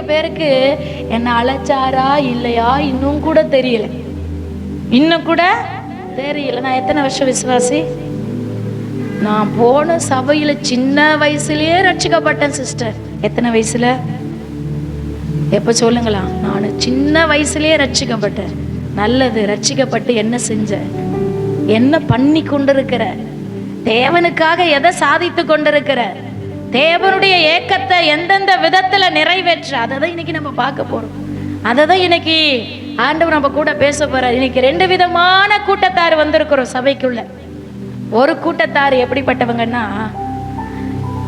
நிறைய பேருக்கு என்ன அழைச்சாரா இல்லையா? இன்னும் கூட தெரியல. இன்னும் கூட தெரியல. நான் எத்தனை வருஷம் விசுவாசி? நான் போன சபையில சின்ன வயசுலயே ரட்சிக்கப்பட்டேன் சிஸ்டர் எத்தனை வயசுல? எப்ப சொல்லுங்களா? நான் சின்ன வயசுலயே ரட்சிக்கப்பட்டேன். நல்லது ரட்சிக்கப்பட்டு என்ன செஞ்ச? என்ன பண்ணி கொண்டிருக்கிற? தேவனுக்காக எதை சாதித்து கொண்டிருக்கிற? தேவனுடைய ஏக்கத்தை எந்தெந்த விதத்துல நிறைவேற்ற அதை தான் இன்னைக்கு நம்ம பார்க்க போறோம். அதை தான் இன்னைக்கு ஆண்டவர் நம்ம கூட பேச போறார். இன்னைக்கு ரெண்டு விதமான கூட்டத்தார் வந்திருக்கிறோம் சபைக்குள்ள. ஒரு கூட்டத்தார் எப்படிப்பட்டவங்கன்னா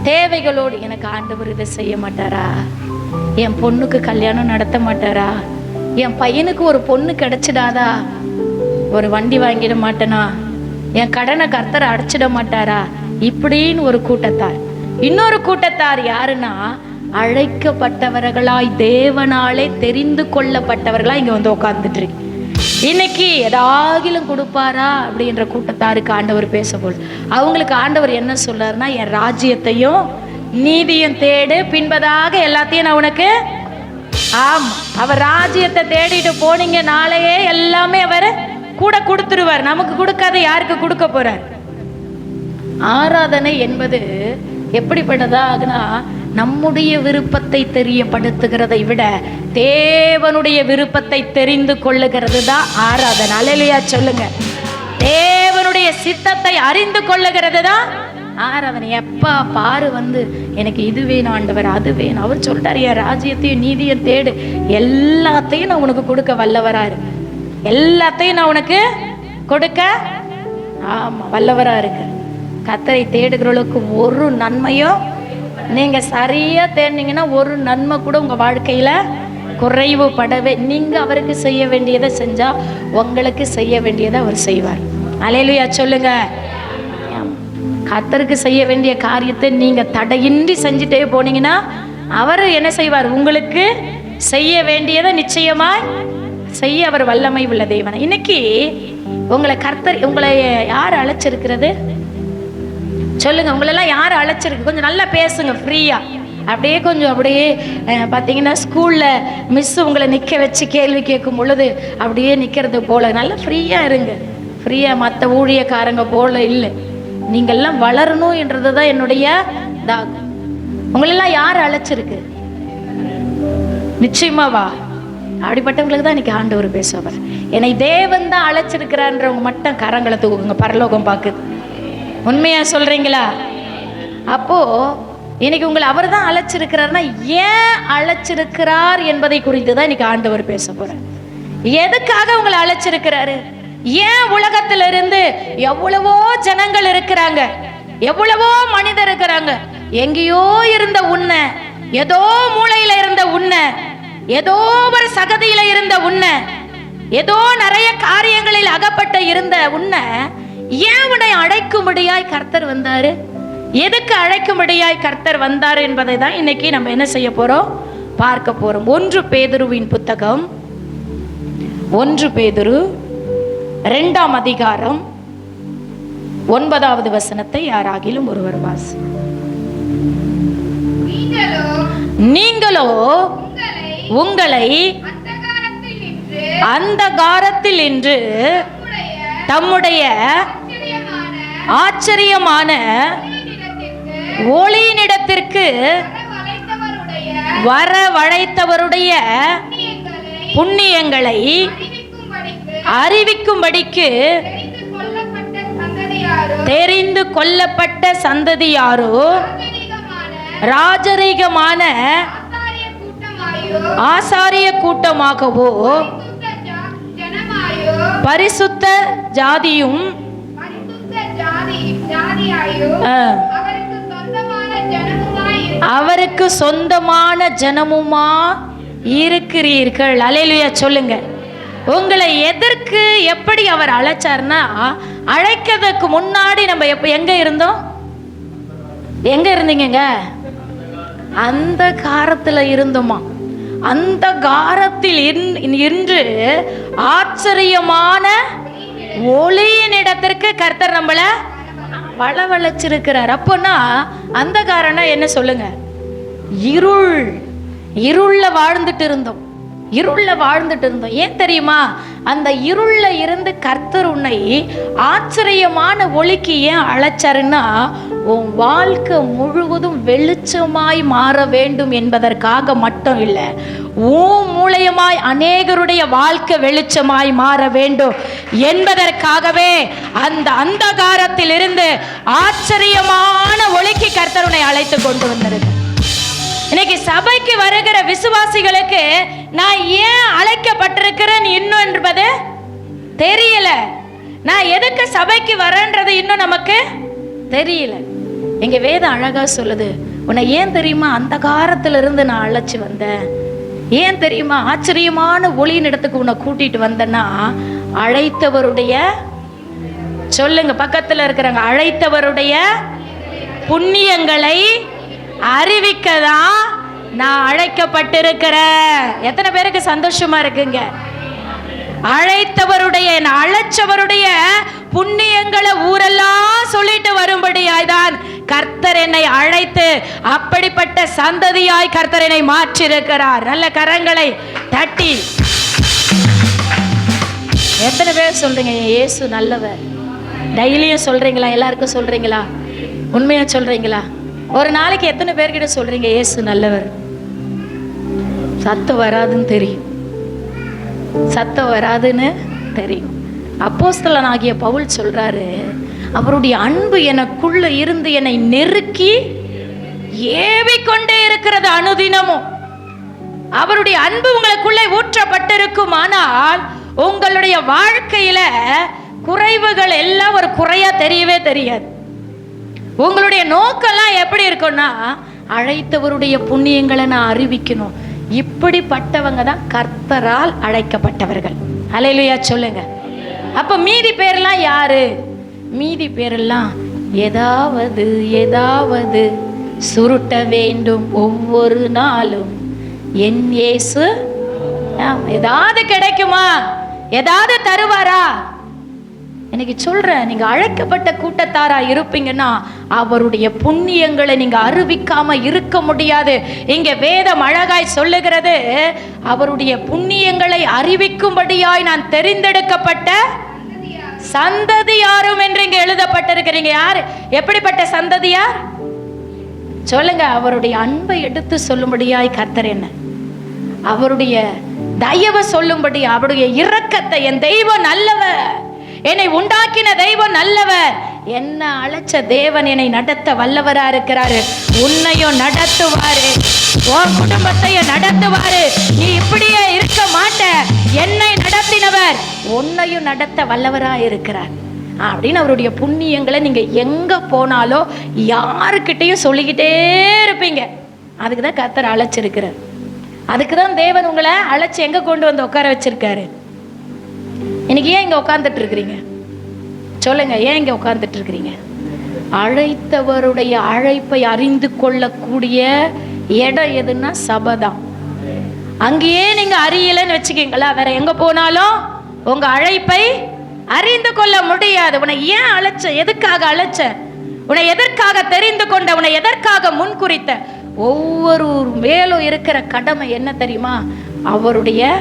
தேவைகளோடு எனக்கு ஆண்டவர் இதை செய்ய மாட்டாரா? என் பொண்ணுக்கு கல்யாணம் நடத்த மாட்டாரா? என் பையனுக்கு ஒரு பொண்ணு கிடைச்சிடாதா? ஒரு வண்டி வாங்கிட மாட்டேனா? என் கடனை கர்த்தரை அடைச்சிட மாட்டாரா? இப்படின்னு ஒரு கூட்டத்தார். இன்னொரு கூட்டத்தார் யாருன்னா அழைக்கப்பட்டவர்களாய் தேவனாலே தெரிந்து கொள்ளப்பட்டவர்களா இங்க வந்து உட்கார்ந்துட்டு இருக்கு. இன்னைக்கு எதாகிலும் கொடுப்பாரா அப்படின்ற கூட்டத்தாருக்கு ஆண்டவர் பேச போல் அவங்களுக்கு ஆண்டவர் என்ன சொல்றாருன்னா என் ராஜ்யத்தையும் நீதியும் தேடு பின்பதாக எல்லாத்தையும் நான் உனக்கு ஆம் அவர் ராஜ்யத்தை தேடிட்டு போனீங்க நாளையே எல்லாமே அவர் கூட கொடுத்துருவார். நமக்கு கொடுக்காத யாருக்கு கொடுக்க போறார்? ஆராதனை என்பது எப்படிப்பட்டதாகனா நம்முடைய விருப்பத்தை தெரியப்படுத்துகிறதை விட தேவனுடைய விருப்பத்தை தெரிந்து கொள்ளுகிறது தான் ஆராதனை. அலையிலையா சொல்லுங்க. தேவனுடைய சித்தத்தை அறிந்து கொள்ளுகிறது தான் ஆராதனை. எப்பா பாரு வந்து எனக்கு இது வேணும் ஆண்டவர் அது வேணும். அவர் சொல்றாரு என் ராஜ்யத்தையும் நீதியும் தேடு. எல்லாத்தையும் நான் உனக்கு கொடுக்க வல்லவராரு. எல்லாத்தையும் நான் உனக்கு கொடுக்க ஆமா வல்லவரா இருக்கு கத்தரை தேடுகிறவளுக்கு ஒரு நன்மையும் நீங்கள் சரியாக தேடினீங்கன்னா ஒரு நன்மை கூட உங்கள் வாழ்க்கையில் குறைவு படவே அவருக்கு செய்ய வேண்டியதை செஞ்சால் உங்களுக்கு செய்ய வேண்டியதை அவர் செய்வார். அலையிலுயா சொல்லுங்க. கத்தருக்கு செய்ய வேண்டிய காரியத்தை நீங்கள் தடையின்றி செஞ்சுட்டே போனீங்கன்னா அவர் என்ன செய்வார்? உங்களுக்கு செய்ய வேண்டியதை நிச்சயமாய் செய்ய அவர் வல்லமை உள்ள தெய்வன் இன்னைக்கு உங்களை கர்த்தர் உங்களை யார் அழைச்சிருக்கிறது? சொல்லுங்கள் உங்களெல்லாம் யார் அழைச்சிருக்கு? கொஞ்சம் நல்லா பேசுங்க ஃப்ரீயாக அப்படியே கொஞ்சம் அப்படியே பார்த்தீங்கன்னா ஸ்கூலில் மிஸ் உங்களை நிற்க வச்சு கேள்வி கேட்கும் பொழுது அப்படியே நிற்கிறது போல. நல்லா ஃப்ரீயாக இருங்க. ஃப்ரீயாக மற்ற ஊழியக்காரங்க போல இல்லை. நீங்கள்லாம் வளரணும் என்றது தான் என்னுடைய தாகம். உங்களெல்லாம் யார் அழைச்சிருக்கு? நிச்சயமாவா அப்படிப்பட்டவங்களுக்கு தான் இன்னைக்கு ஆண்டவர் பேசுவார். என்னை தேவன் தான் அழைச்சிருக்கிறான்றவங்க மட்டும் கரங்களை தூக்குங்க பரலோகம் பார்க்குது. உண்மையா சொல்றீங்களா? அப்போ இன்னைக்கு உங்களை அவர் தான் அழைச்சிருக்கிறாருன்னா ஏன் அழைச்சிருக்கிறார் என்பதை குறித்து தான் இன்னைக்கு ஆண்டவர் பேச போறார். எதுக்காக உங்களை அழைச்சிருக்கிறாரு? ஏன் உலகத்துல இருந்து எவ்வளவோ ஜனங்கள் இருக்கிறாங்க எவ்வளவோ மனிதர் இருக்கிறாங்க எங்கேயோ இருந்த உன்னை ஏதோ மூளையில இருந்த உன்னை ஏதோ ஒரு சகதியில இருந்த உன்னை ஏதோ நிறைய காரியங்களில் அகப்பட்ட இருந்த உன்னை ஏன் உன்னை அழைக்கும்படியாய் கர்த்தர் வந்தாரு? எதுக்கு அழைக்கும்படியாய் கர்த்தர் வந்தார் என்பதை தான் இன்னைக்கு நம்ம என்ன செய்ய போறோம்? பார்க்க போறோம். ஒன்று பேதுருவின் புத்தகம். ஒன்று பேதுரு ரெண்டாம் அதிகாரம் ஒன்பதாவது வசனத்தை யாராகிலும் ஒருவர் வாசி நீங்களோ உங்களை அந்த காரத்தில் இன்று தம்முடைய ஆச்சரியமான ஒளியினிடத்திற்கு வரவழைத்தவருடைய புண்ணியங்களை அறிவிக்கும்படிக்கு தெரிந்து கொள்ளப்பட்ட சந்ததியாரோ? தெரிந்து ராஜரீகமான ஆசாரிய கூட்டமாகவோ? பரிசுத்த ஜாதியும் அவருக்கு சொந்தமான ஜனமுமா இருக்கிறீர்கள். அலையிலுயா சொல்லுங்க. உங்களை எதற்கு எப்படி அவர் அழைச்சார்னா அழைக்கிறதுக்கு முன்னாடி நம்ம எப்ப எங்க இருந்தோம்? எங்க இருந்தீங்கங்க? அந்த காரத்துல இருந்தோமா? அந்த காரத்தில் இன்- இன்று ஆச்சரியமான ஒளியின் இடத்திற்கு கர்த்தர் நம்மள வளவழைச்சிருக்கிறார். அப்போனா அந்த காரணம் என்ன சொல்லுங்க? இருள். இருள்ல வாழ்ந்துட்டு இருந்தோம். இருள்ல வாழ்ந்துட்டு இருந்தோம். ஏன் தெரியுமா? அந்த இருள்ல இருந்து கர்த்தர் உன்னை ஆச்சரியமான ஒளிக்கு ஏன் அழைச்சாருன்னா உன் வாழ்க்கை முழுவதும் வெளிச்சமாய் மாற வேண்டும் என்பதற்காக மட்டும் இல்லை உன் மூலயமாய் அநேகருடைய வாழ்க்கை வெளிச்சமாய் மாற வேண்டும் என்பதற்காகவே அந்த அந்தகாரத்தில் இருந்து ஆச்சரியமான ஒளிக்கு கர்த்தருனை அழைத்து கொண்டு வந்திருக்கு இன்னைக்கு சபைக்கு வருகிற விசுவாசிகளுக்கு நான் ஏன் அழைக்கப்பட்டிருக்கிறேன் இன்னும் என்பது தெரியல. நான் எதுக்கு சபைக்கு வரேன்றது இன்னும் நமக்கு தெரியல. எங்க வேதம் அழகா சொல்லுது உன்னை ஏன் தெரியுமா? அந்த காரத்திலிருந்து நான் அழைச்சி வந்தேன். ஏன் தெரியுமா? ஆச்சரியமான ஒளியின் இடத்துக்கு உன்னை கூட்டிட்டு வந்தேன்னா அழைத்தவருடைய சொல்லுங்க பக்கத்துல இருக்கிறாங்க அழைத்தவருடைய புண்ணியங்களை அறிவிக்க தான் நான் அழைக்கப்பட்டிருக்கிறேன். எத்தனை பேருக்கு சந்தோஷமா இருக்குங்க? அழைத்தவருடைய அழைச்சவருடைய புண்ணியங்களை ஊரெல்லாம் சொல்லிட்டு வரும்படியாய்தான் கர்த்தர் என்னை அழைத்து அப்படிப்பட்ட சந்ததியாய் கர்த்தர் என்னை மாற்றிருக்கிறார் நல்ல கரங்களை தட்டி. எத்தனை பேர் சொல்றீங்க இயேசு நல்லவர் டெய்லியும் சொல்றீங்களா? எல்லாருக்கும் சொல்றீங்களா? உண்மையா சொல்றீங்களா? ஒரு நாளைக்கு எத்தனை பேர்கிட்ட சொல்றீங்க இயேசு நல்லவர் சத்தம் வராதுன்னு தெரியும். சத்தம் வராதுன்னு தெரியும். அப்போஸ்தலனாகிய பவுல் சொல்கிறாரு அவருடைய அன்பு எனக்குள்ள இருந்து என்னை நெருக்கி ஏவிக்கொண்டே இருக்கிறது அனுதினமும். அவருடைய அன்பு உங்களுக்குள்ளே ஊற்றப்பட்டிருக்கும். ஆனால் உங்களுடைய வாழ்க்கையில குறைவுகள் எல்லாம் ஒரு குறையா தெரியவே தெரியாது. உங்களுடைய நோக்கெல்லாம் எப்படி இருக்கும்னா அழைத்தவருடைய புண்ணியங்களை நான் அறிவிக்கணும். இப்படிப்பட்டவங்க தான் கர்த்தரால் அழைக்கப்பட்டவர்கள். அலையிலையா சொல்லுங்கள் அப்ப மீதி பேர்லாம் யாரு? மீதி பேரெல்லாம் ஏதாவது ஏதாவது சுருட்ட வேண்டும் ஒவ்வொரு நாளும். என் ஏசு ஏதாவது கிடைக்குமா? ஏதாவது தருவாரா? இன்னைக்கு சொல்றேன் நீங்க அழைக்கப்பட்ட கூட்டத்தாரா இருப்பீங்கன்னா அவருடைய புண்ணியங்களை நீங்க அறிவிக்காம இருக்க முடியாது. இங்க வேதம் அழகாய் சொல்லுகிறது அவருடைய புண்ணியங்களை அறிவிக்கும்படியாய் நான் தெரிந்தெடுக்கப்பட்ட சந்ததியாரும் என்று இங்க எழுதப்பட்டிருக்கிறீங்க. யாரு? எப்படிப்பட்ட சந்ததியார்? சொல்லுங்க அவருடைய அன்பை எடுத்து சொல்லும்படியாய் கத்தர் என்ன? அவருடைய தயவை சொல்லும்படி அவருடைய இரக்கத்தை என் தெய்வம் நல்லவர் என்னை உண்டாக்கின தெய்வம் நல்லவர். என்ன அழைச்ச தேவன் என்னை நடத்த வல்லவரா இருக்கிறாரு? உன்னையும் நடத்துவாரு. உன் குடும்பத்தையும் நடத்துவாரு. நீ இப்படியே இருக்க மாட்ட. என்னை நடத்தினவர் உன்னையும் நடத்த வல்லவரா இருக்கிறார். அப்படின்னு அவருடைய புண்ணியங்களை நீங்க எங்க போனாலோ யாருக்கிட்டையும் சொல்லிக்கிட்டே இருப்பீங்க. அதுக்கு தான் கத்தர் அழைச்சிருக்கிறார். அதுக்கு தான் தேவன் உங்களை அழைச்சி எங்க கொண்டு வந்து உட்கார வச்சிருக்காரு? இன்னைக்கு ஏன் இங்க உட்கார்ந்துட்டு இருக்கிறீங்க சொல்லுங்க ஏன் இங்க உட்கார்ந்துட்டு இருக்கிறீங்க அழைத்தவருடைய அழைப்பை அறிந்து கொள்ளக்கூடிய இடம் எதுன்னா சபதான். அங்கேயே நீங்க அறியலைன்னு வச்சுக்கீங்களா? வேற எங்க போனாலும் உங்க அழைப்பை அறிந்து கொள்ள முடியாது. உன்னை ஏன் அழைச்ச? எதுக்காக அழைச்ச? உன்னை எதற்காக தெரிந்து கொண்ட? உன்னை எதற்காக முன்குறித்த? ஒவ்வொரு மேலும் இருக்கிற கடமை என்ன தெரியுமா? அவருடைய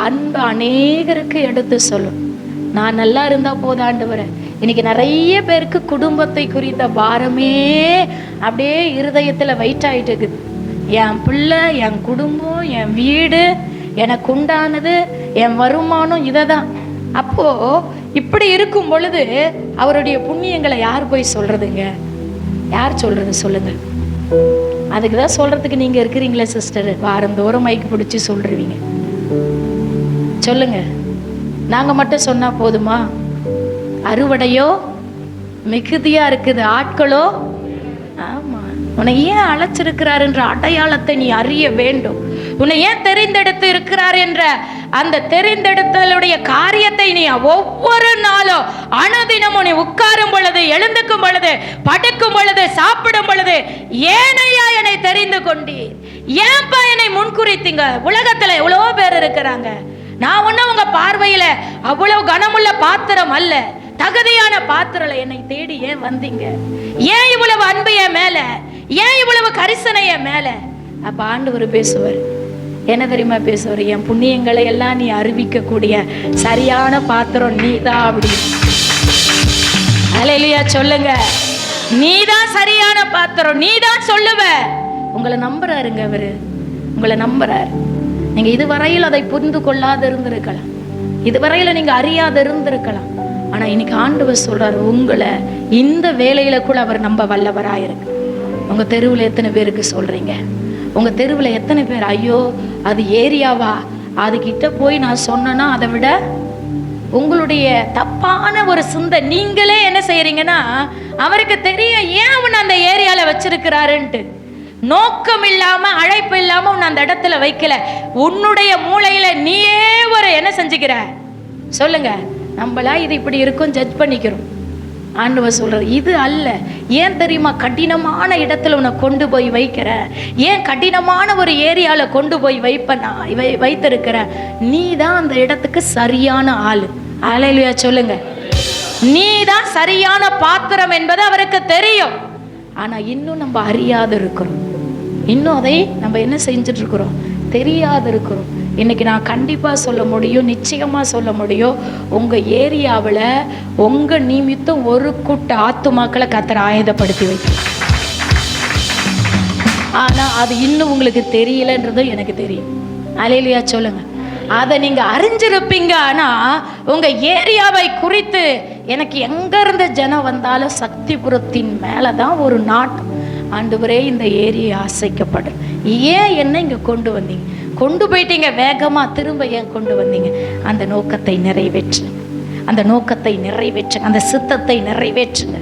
அன்பு அநேகருக்கு எடுத்து சொல்லும் நான் நல்லா இருந்தா போதாண்டு வரேன் இன்னைக்கு நிறைய பேருக்கு குடும்பத்தை குறித்த பாரமே அப்படியே இருதயத்துல வெயிட் ஆயிட்டு இருக்குது. என் பிள்ளை என் குடும்பம் என் வீடு எனக்கு உண்டானது என் வருமானம் இதை தான் அப்போ இப்படி இருக்கும் பொழுது அவருடைய புண்ணியங்களை யார் போய் சொல்றதுங்க? யார் சொல்றது சொல்லுங்க. அதுக்கு தான் சொல்றதுக்கு நீங்க இருக்கிறீங்களே சிஸ்டர் வாரந்தோறும் மைக்கு பிடிச்சி சொல்றீங்க. சொல்லுங்க. நாங்க மட்டும் சொன்னா போதுமா? அறுவடையோ மிகுதியா இருக்குது ஆட்களோ? ஆமா. உன்னை ஏன் அழைச்சிருக்கிறார் என்ற அடையாளத்தை நீ அறிய வேண்டும். உன்னை ஏன் தெரிந்தெடுத்து இருக்கிறார் என்ற அந்த தெரிந்தெடுத்தலுடைய காரியத்தை நீ ஒவ்வொரு நாளும் அனுதினமும் நீ உட்காரும் பொழுது எழுந்துக்கும் பொழுது படுக்கும் பொழுது சாப்பிடும் பொழுது ஏனையா என்னை தெரிந்து கொண்டீர்? ஏன்பா என்னை முன்குறித்தீங்க? உலகத்துல எவ்வளவோ பேர் இருக்கிறாங்க. நான் ஒன்றும் உங்க பார்வையில அவ்வளவு கனமுள்ள பாத்திரம் அல்ல. தகுதியான பாத்திரம் என்னை தேடி ஏன் வந்தீங்க? ஏன் இவ்வளவு அன்பு என் மேல? ஏன் இவ்வளவு கரிசனை என் மேல? அப்ப ஆண்டவர் பேசுவார். என்ன தெரியுமா பேசுவார்? என் புண்ணியங்களை எல்லாம் நீ அறிவிக்கக்கூடிய சரியான பாத்திரம் நீதான் அப்படின்னு அலையிலையா சொல்லுங்க. நீதான் சரியான பாத்திரம். நீதான் சொல்லுவ. உங்களை நம்புறாருங்க அவரு. உங்களை நம்புறாரு. நீங்க இதுவரையில் அதை புரிந்து கொள்ளாத இருந்திருக்கலாம் இதுவரையில நீங்க அறியாத இருந்திருக்கலாம் ஆனா இன்னைக்கு ஆண்டவர் சொல்றாரு உங்களை இந்த வேலையில கூட அவர் நம்ப வல்லவராயிருக்கு. உங்க தெருவில் எத்தனை பேருக்கு சொல்றீங்க? உங்க தெருவில் எத்தனை பேர்? ஐயோ அது ஏரியாவா? அதுக்கிட்ட போய் நான் சொன்னேன்னா அதை விட உங்களுடைய தப்பான ஒரு சிந்தை நீங்களே என்ன செய்யறீங்கன்னா அவருக்கு தெரியும் ஏன் அவன் அந்த ஏரியால வச்சிருக்கிறாருன்ட்டு. நோக்கம் இல்லாம அழைப்பு இல்லாம உன்னை அந்த இடத்துல வைக்கல. உன்னுடைய மூளையில நீயே ஒரு என்ன செஞ்சுக்கிற? சொல்லுங்க. நம்மளா இது இப்படி இருக்கும் ஜட்ஜ் பண்ணிக்கிறோம். ஆண்டவர் சொல்றது இது அல்ல. ஏன் தெரியுமா? கடினமான இடத்துல உன்னை கொண்டு போய் வைக்கிற. ஏன் கடினமான ஒரு ஏரியாவில் கொண்டு போய் வைப்ப நான் வை வைத்திருக்கிற? நீ தான் அந்த இடத்துக்கு சரியான ஆள். அலையிலையா சொல்லுங்க. நீ தான் சரியான பாத்திரம் என்பது அவருக்கு தெரியும். ஆனால் இன்னும் நம்ம அறியாது இருக்கிறோம். இன்னும் அதை நம்ம என்ன செஞ்சுட்டு இருக்கிறோம்? தெரியாது இருக்கிறோம். இன்னைக்கு நான் கண்டிப்பாக சொல்ல முடியும் நிச்சயமாக சொல்ல முடியும். உங்கள் ஏரியாவில் உங்கள் நிமித்தம் ஒரு கூட்ட ஆத்துமாக்களை கத்தர ஆயுதப்படுத்தி வைக்கும் ஆனால் அது இன்னும் உங்களுக்கு தெரியலன்றதும் எனக்கு தெரியும். அலையிலையா சொல்லுங்க. அதை நீங்கள் அறிஞ்சிருப்பீங்க. ஆனால் உங்கள் ஏரியாவை குறித்து எனக்கு எங்கேருந்து ஜனம் வந்தாலும் சக்திபுரத்தின் மேலதான் ஒரு நாட்டம் ஆண்டவரே இந்த ஏரியை ஆசைக்கப்படும் ஏன் என்ன இங்கே கொண்டு வந்தீங்க? கொண்டு போயிட்டீங்க வேகமாக திரும்ப ஏன் கொண்டு வந்தீங்க? அந்த நோக்கத்தை நிறைவேற்றுங்க. அந்த நோக்கத்தை நிறைவேற்றுங்க. அந்த சித்தத்தை நிறைவேற்றுங்க.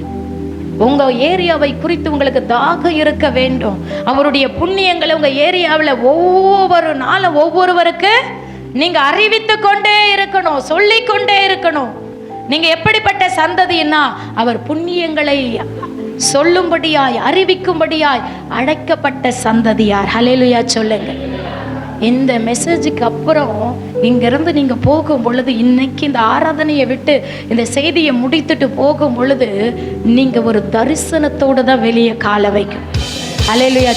உங்கள் ஏரியாவை குறித்து உங்களுக்கு தாகம் இருக்க வேண்டும். அவருடைய புண்ணியங்களை உங்கள் ஏரியாவில் ஒவ்வொரு நாளும் ஒவ்வொருவருக்கு நீங்கள் அறிவித்து கொண்டே இருக்கணும் சொல்லி கொண்டே இருக்கணும். நீங்கள் எப்படிப்பட்ட சந்ததின்னா அவர் புண்ணியங்களை சொல்லும்படியாய் அறிவிக்கும்படியாய் அழைக்கப்பட்ட சந்ததியார். ஹலேலுயா சொல்லுங்க இந்த மெசேஜுக்கு அப்புறம் இங்கிருந்து நீங்க போகும் பொழுது இன்னைக்கு இந்த ஆராதனையை விட்டு இந்த செய்தியை முடித்துட்டு போகும் பொழுது நீங்க ஒரு தரிசனத்தோடு தான் வெளியே கால வைக்கும். அலையிலுயா